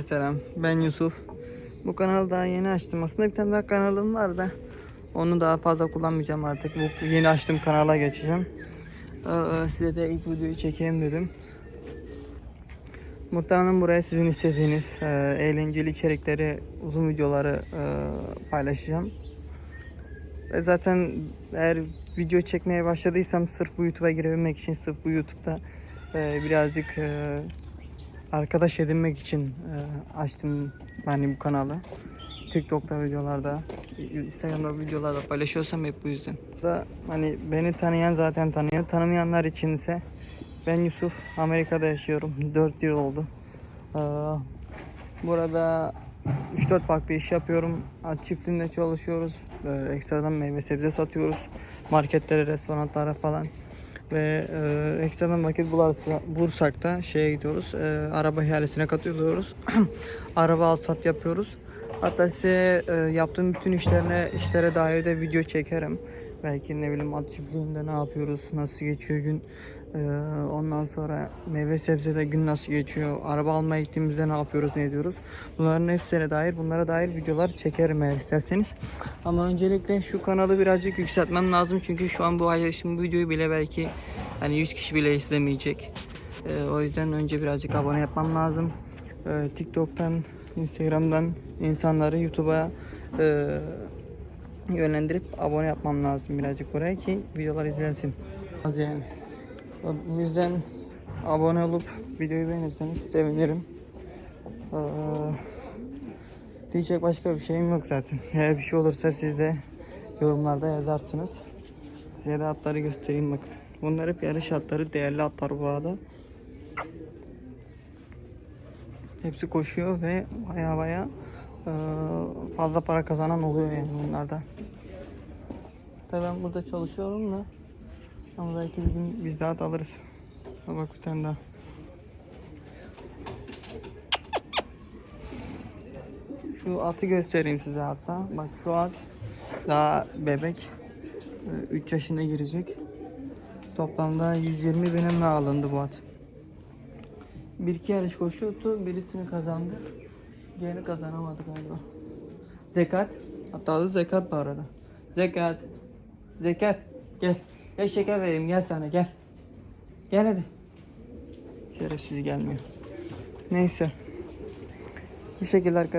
Selam ben Yusuf. Bu kanalı daha yeni açtım. Aslında bir tane daha kanalım var da onu daha fazla kullanmayacağım artık. Bu yeni açtığım kanala geçeceğim. Ee, size de ilk videoyu çekeyim dedim. Muhtemelen buraya sizin istediğiniz e, eğlenceli içerikleri, uzun videoları e, paylaşacağım. Ve zaten eğer video çekmeye başladıysam sırf bu YouTube'a girebilmek için, sırf bu YouTube'da e, birazcık e, arkadaş edinmek için e, açtım ben bu kanalı. TikTok'ta videolarda, Instagram'da videolarda paylaşıyorsam hep bu yüzden. Da hani beni tanıyan zaten tanıyor. Tanımayanlar için ise ben Yusuf, Amerika'da yaşıyorum. 4 yıl oldu. Ee, burada 3-4 farklı iş yapıyorum. Çiftliğinde çalışıyoruz. Ee, ekstradan meyve sebze satıyoruz. Marketlere, restoranlara falan. Ve e, ekstradan vakit bularsa, bulursak da şeye gidiyoruz. E, araba ihalesine katılıyoruz. araba al sat yapıyoruz. Hatta size e, yaptığım bütün işlerine işlere dair de video çekerim. Belki ne bileyim at çiftliğinde ne yapıyoruz, nasıl geçiyor gün. E, ondan sonra meyve sebzede gün nasıl geçiyor, araba almaya gittiğimizde ne yapıyoruz, ne ediyoruz. Bunların hepsine dair, bunlara dair videolar çekerim eğer isterseniz. Ama öncelikle şu kanalı birazcık yükseltmem lazım çünkü şu an bu paylaşım bu videoyu bile belki hani 100 kişi bile izlemeyecek. E, o yüzden önce birazcık abone yapmam lazım. E, TikTok'tan, Instagram'dan insanları YouTube'a e, yönlendirip abone yapmam lazım birazcık buraya ki videolar izlensin. Az yani. Bu yüzden abone olup videoyu beğenirseniz sevinirim. Ee, diyecek başka bir şeyim yok zaten. Eğer bir şey olursa siz de yorumlarda yazarsınız. Size de atları göstereyim bakın. Bunlar hep yarış atları, değerli atlar bu arada. Hepsi koşuyor ve baya baya fazla para kazanan oluyor yani bunlarda. Tabii ben burada çalışıyorum da ama belki bir gün biz daha da alırız. Bak bir tane daha. Şu atı göstereyim size hatta. Bak şu at daha bebek. 3 yaşına girecek. Toplamda 120 binimle alındı bu at. Bir iki yarış koşuyordu. Birisini kazandı. Diğerini kazanamadı galiba. Zekat. Hatta adı Zekat bu arada. Zekat. Zekat. Gel. Gel şeker vereyim gel sana gel. Gel hadi. Şerefsiz gelmiyor. Neyse. Bu şekilde arkadaşlar.